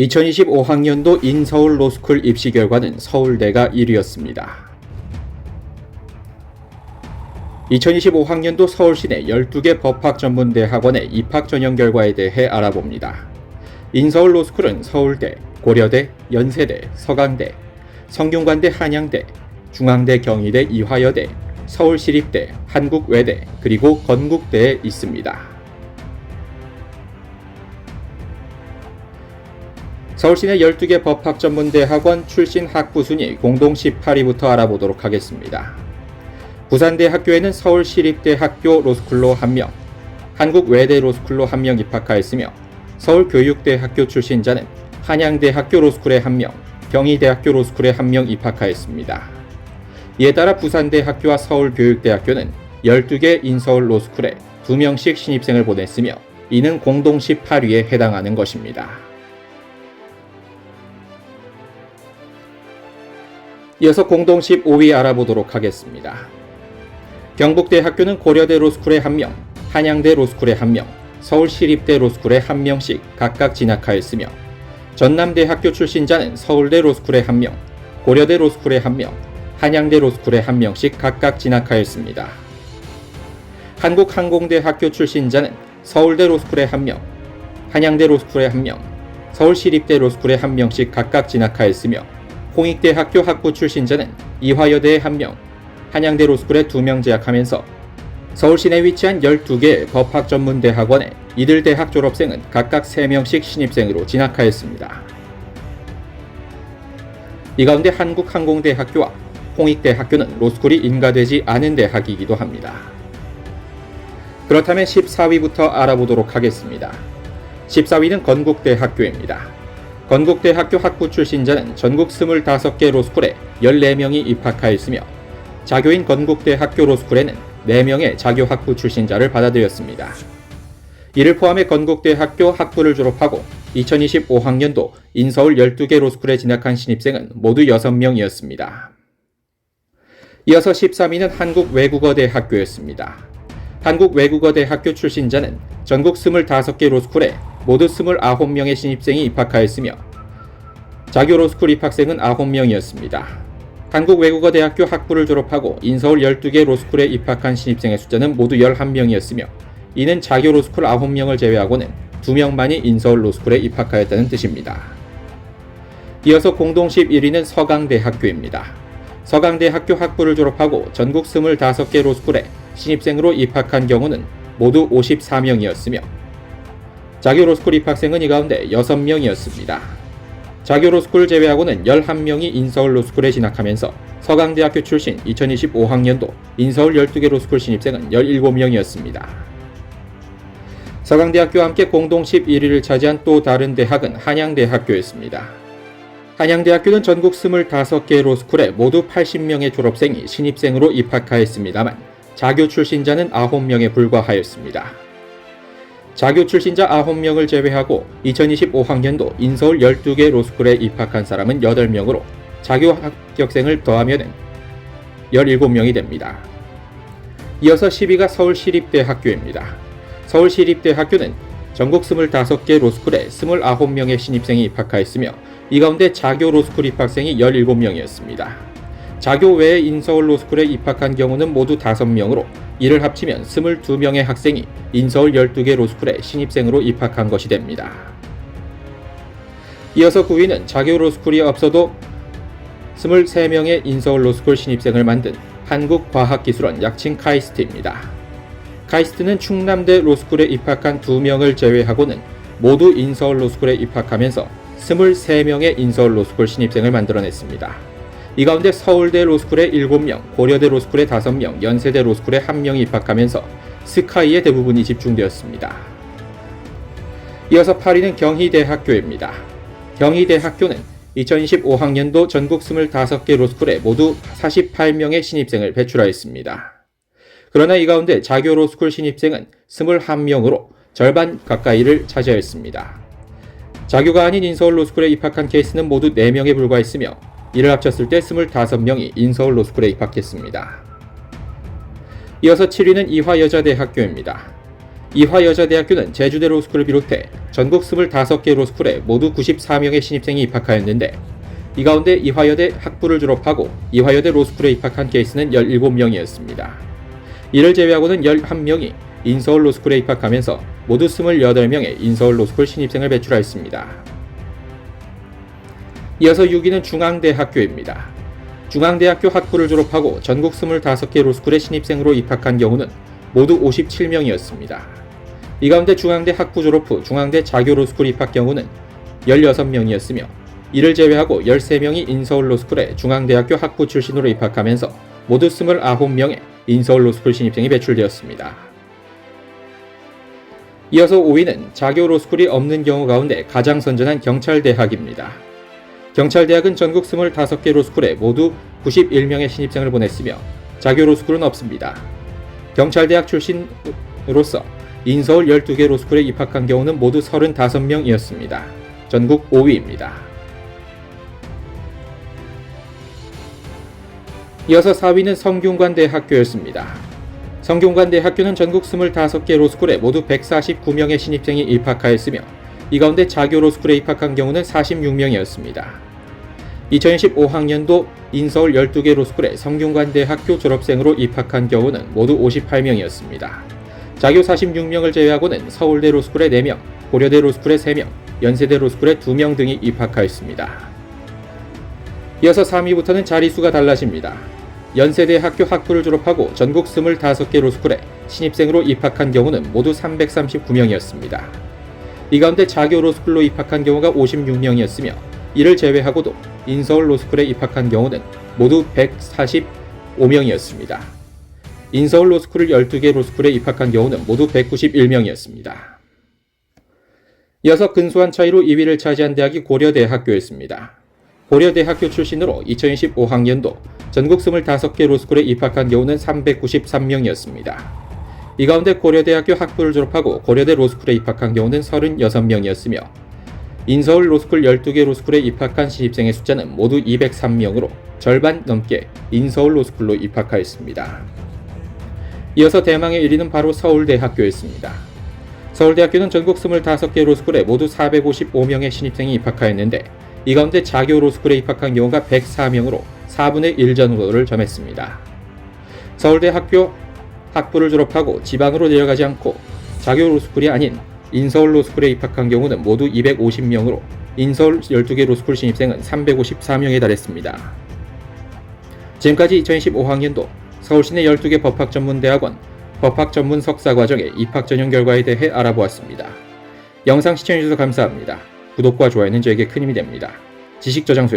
2025학년도 인서울 로스쿨 입시 결과는 서울대가 1위였습니다. 2025학년도 서울시 내 12개 법학 전문 대학원의 입학 전형 결과에 대해 알아봅니다. 인서울 로스쿨은 서울대, 고려대, 연세대, 서강대, 성균관대 한양대, 중앙대 경희대 이화여대, 서울시립대, 한국외대, 그리고 건국대에 있습니다. 서울시내 12개 법학전문대학원 출신 학부 순위 공동 18위부터 알아보도록 하겠습니다. 부산대 학교에는 서울시립대 학교 로스쿨로 1명, 한국외대 로스쿨로 1명 입학하였으며 서울교육대 학교 출신자는 한양대 학교 로스쿨에 1명, 경희대학교 로스쿨에 1명 입학하였습니다. 이에 따라 부산대 학교와 서울교육대 학교는 12개 인서울 로스쿨에 2명씩 신입생을 보냈으며 이는 공동 18위에 해당하는 것입니다. 이어서 공동 15위 알아보도록 하겠습니다. 경북대 학교는 고려대 로스쿨에 1명, 한양대 로스쿨에 1명, 서울시립대 로스쿨에 1명씩 각각 진학하였으며 전남대 학교 출신자는 서울대 로스쿨에 1명, 고려대 로스쿨에 1명, 한양대 로스쿨에 1명씩 각각 진학하였습니다. 한국항공대 학교 출신자는 서울대 로스쿨에 1명, 한양대 로스쿨에 1명, 서울시립대 로스쿨에 1명씩 각각 진학하였으며 홍익대 학교 학부 출신자는 이화여대에 1명, 한양대 로스쿨에 2명 재학하면서 서울 시내 위치한 12개 법학 전문 대학원에 이들 대학 졸업생은 각각 3명씩 신입생으로 진학하였습니다. 이 가운데 한국항공대학교와 홍익대학교는 로스쿨이 인가되지 않은 대학이기도 합니다. 그렇다면 14위부터 알아보도록 하겠습니다. 14위는 건국대학교입니다. 건국대학교 학부 출신자는 전국 25개 로스쿨에 14명이 입학하였으며 자교인 건국대학교 로스쿨에는 4명의 자교 학부 출신자를 받아들였습니다. 이를 포함해 건국대학교 학부를 졸업하고 2025학년도 인서울 12개 로스쿨에 진학한 신입생은 모두 6명이었습니다. 이어서 13위는 한국외국어대학교였습니다. 한국외국어대학교 출신자는 전국 25개 로스쿨에 모두 29명의 신입생이 입학하였으며 자교 로스쿨 입학생은 9명이었습니다. 한국 외국어 대학교 학부를 졸업하고 인서울 12개 로스쿨에 입학한 신입생의 숫자는 모두 11명이었으며 이는 자교 로스쿨 9명을 제외하고는 2명만이 인서울 로스쿨에 입학하였다는 뜻입니다. 이어서 공동 11위는 서강대학교입니다. 서강대학교 학부를 졸업하고 전국 25개 로스쿨에 신입생으로 입학한 경우는 모두 54명이었으며 자교 로스쿨 입학생은 이 가운데 6명이었습니다. 자교 로스쿨 제외하고는 11명이 인서울 로스쿨에 진학하면서 서강대학교 출신 2025학년도 인서울 12개 로스쿨 신입생은 17명이었습니다. 서강대학교와 함께 공동 11위를 차지한 또 다른 대학은 한양대학교였습니다. 한양대학교는 전국 25개 로스쿨에 모두 80명의 졸업생이 신입생으로 입학하였습니다만 자교 출신자는 9명에 불과하였습니다. 자교 출신자 9명을 제외하고 2025학년도 인서울 12개 로스쿨에 입학한 사람은 8명으로 자교 합격생을 더하면 17명이 됩니다. 이어서 10위가 서울시립대학교입니다. 서울시립대학교는 전국 25개 로스쿨에 29명의 신입생이 입학하였으며 이 가운데 자교 로스쿨 입학생이 17명이었습니다. 자교 외에 인서울 로스쿨에 입학한 경우는 모두 5명으로 이를 합치면 22명의 학생이 인서울 12개 로스쿨에 신입생으로 입학한 것이 됩니다. 이어서 9위는 자교 로스쿨이 없어도 23명의 인서울 로스쿨 신입생을 만든 한국과학기술원 약칭 카이스트입니다. 카이스트는 충남대 로스쿨에 입학한 2명을 제외하고는 모두 인서울 로스쿨에 입학하면서 23명의 인서울 로스쿨 신입생을 만들어냈습니다. 이 가운데 서울대 로스쿨에 7명, 고려대 로스쿨에 5명, 연세대 로스쿨에 1명이 입학하면서 스카이의 대부분이 집중되었습니다. 이어서 8위는 경희대학교입니다. 경희대학교는 2025학년도 전국 25개 로스쿨에 모두 48명의 신입생을 배출하였습니다. 그러나 이 가운데 자교 로스쿨 신입생은 21명으로 절반 가까이를 차지하였습니다. 자교가 아닌 인서울 로스쿨에 입학한 케이스는 모두 4명에 불과했으며 이를 합쳤을 때 25명이 인서울 로스쿨에 입학했습니다. 이어서 7위는 이화여자대학교입니다. 이화여자대학교는 제주대 로스쿨을 비롯해 전국 25개 로스쿨에 모두 94명의 신입생이 입학하였는데 이 가운데 이화여대 학부를 졸업하고 이화여대 로스쿨에 입학한 케이스는 17명이었습니다. 이를 제외하고는 11명이 인서울 로스쿨에 입학하면서 모두 28명의 인서울 로스쿨 신입생을 배출하였습니다. 이어서 6위는 중앙대학교입니다. 중앙대학교 학부를 졸업하고 전국 25개 로스쿨에 신입생으로 입학한 경우는 모두 57명이었습니다. 이 가운데 중앙대 학부 졸업 후 중앙대 자교 로스쿨 입학 경우는 16명이었으며 이를 제외하고 13명이 인서울 로스쿨에 중앙대학교 학부 출신으로 입학하면서 모두 29명의 인서울 로스쿨 신입생이 배출되었습니다. 이어서 5위는 자교 로스쿨이 없는 경우 가운데 가장 선전한 경찰대학입니다. 경찰대학은 전국 25개 로스쿨에 모두 91명의 신입생을 보냈으며 자교 로스쿨은 없습니다. 경찰대학 출신으로서 인서울 12개 로스쿨에 입학한 경우는 모두 35명이었습니다. 전국 5위입니다. 이어서 4위는 성균관대학교였습니다. 성균관대학교는 전국 25개 로스쿨에 모두 149명의 신입생이 입학하였으며 이 가운데 자교 로스쿨에 입학한 경우는 46명이었습니다. 2015학년도 인서울 12개 로스쿨에 성균관대학교 졸업생으로 입학한 경우는 모두 58명이었습니다. 자교 46명을 제외하고는 서울대 로스쿨에 4명, 고려대 로스쿨에 3명, 연세대 로스쿨에 2명 등이 입학하였습니다. 이어서 3위부터는 자리수가 달라집니다. 연세대 학교 학부를 졸업하고 전국 25개 로스쿨에 신입생으로 입학한 경우는 모두 339명이었습니다. 이 가운데 자교 로스쿨로 입학한 경우가 56명이었으며 이를 제외하고도 인서울 로스쿨에 입학한 경우는 모두 145명이었습니다. 인서울 로스쿨을 12개 로스쿨에 입학한 경우는 모두 191명이었습니다. 이어서 근소한 차이로 2위를 차지한 대학이 고려대학교였습니다. 고려대학교 출신으로 2015학년도 전국 25개 로스쿨에 입학한 경우는 393명이었습니다. 이 가운데 고려대학교 학부를 졸업하고 고려대 로스쿨에 입학한 경우는 36명이었으며 인서울 로스쿨 12개 로스쿨에 입학한 신입생의 숫자는 모두 203명으로 절반 넘게 인서울 로스쿨로 입학하였습니다. 이어서 대망의 1위는 바로 서울대학교였습니다. 서울대학교는 전국 25개 로스쿨에 모두 455명의 신입생이 입학하였는데 이 가운데 자교 로스쿨에 입학한 경우가 104명으로 4분의 1 정도를 점했습니다. 서울대 학교 학부를 졸업하고 지방으로 내려가지 않고 자교 로스쿨이 아닌 인서울 로스쿨에 입학한 경우는 모두 250명으로 인서울 12개 로스쿨 신입생은 354명에 달했습니다. 지금까지 2015학년도 서울시내 12개 법학전문대학원 법학전문 석사과정의 입학 전형 결과에 대해 알아보았습니다. 영상 시청해주셔서 감사합니다. 구독과 좋아요는 저에게 큰 힘이 됩니다. 지식 저장소에